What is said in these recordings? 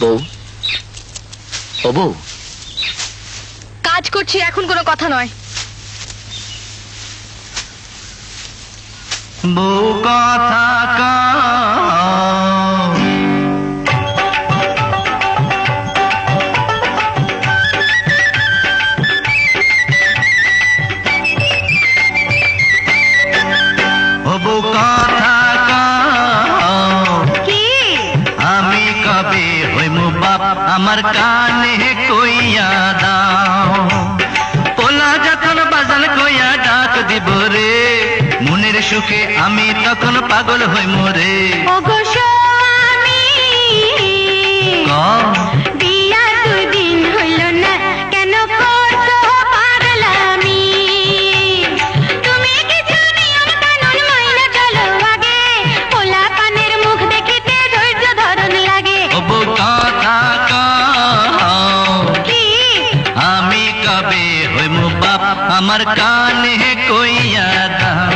বউ? ও বউ? কাজ করছি এখন কোনো কথা নয়। বউ আমার কানে কইয়া দাও পোলা যখন বাজান কইয়া ডাক দিব রে, মনের সুখে আমি তখন পাগল হইমু রে বাপ আমার কানে কইয়া দাও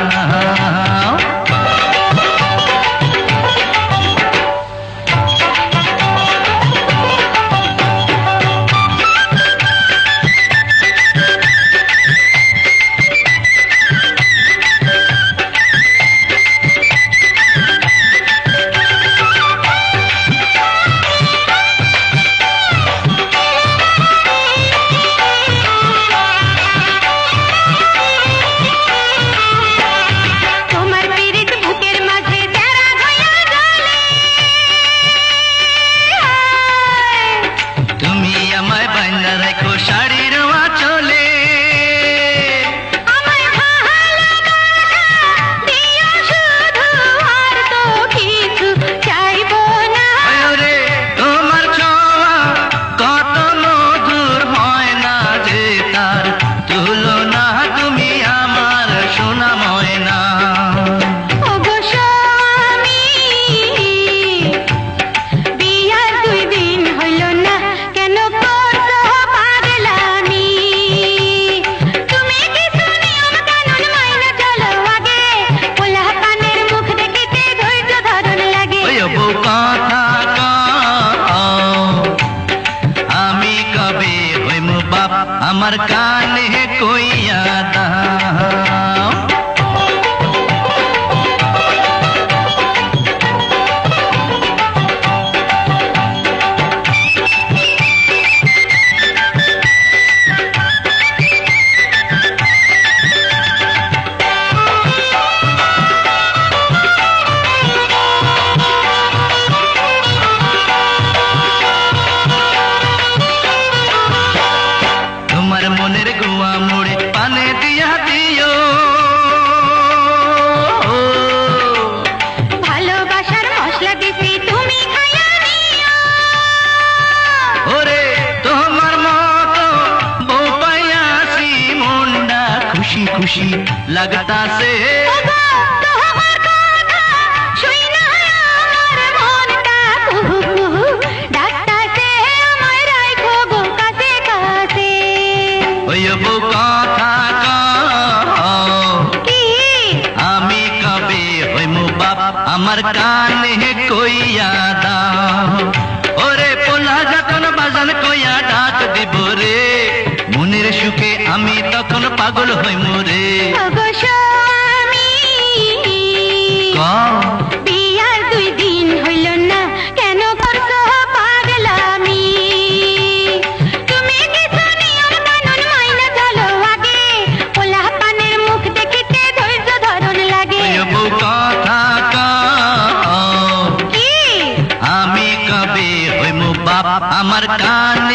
আমার কানে আমি কবে হইমু বাপ আমার কানে কইয়া দাও। ওরে পোলা যখন বাজান কইয়া ডাক দিব পাগল হইমু রে ওগো স্বামী, কও। বিয়ার দুই দিন হইল না, কেন করছ পাগলামি? তুমি কিছু নিয়ম কানুন মাইনা চলো আগে, পোলা পানের মুখ দেখিতে ধৈর্য ধরন লাগে। কথা কি? আমি কবে হইমু বাপ আমার কান?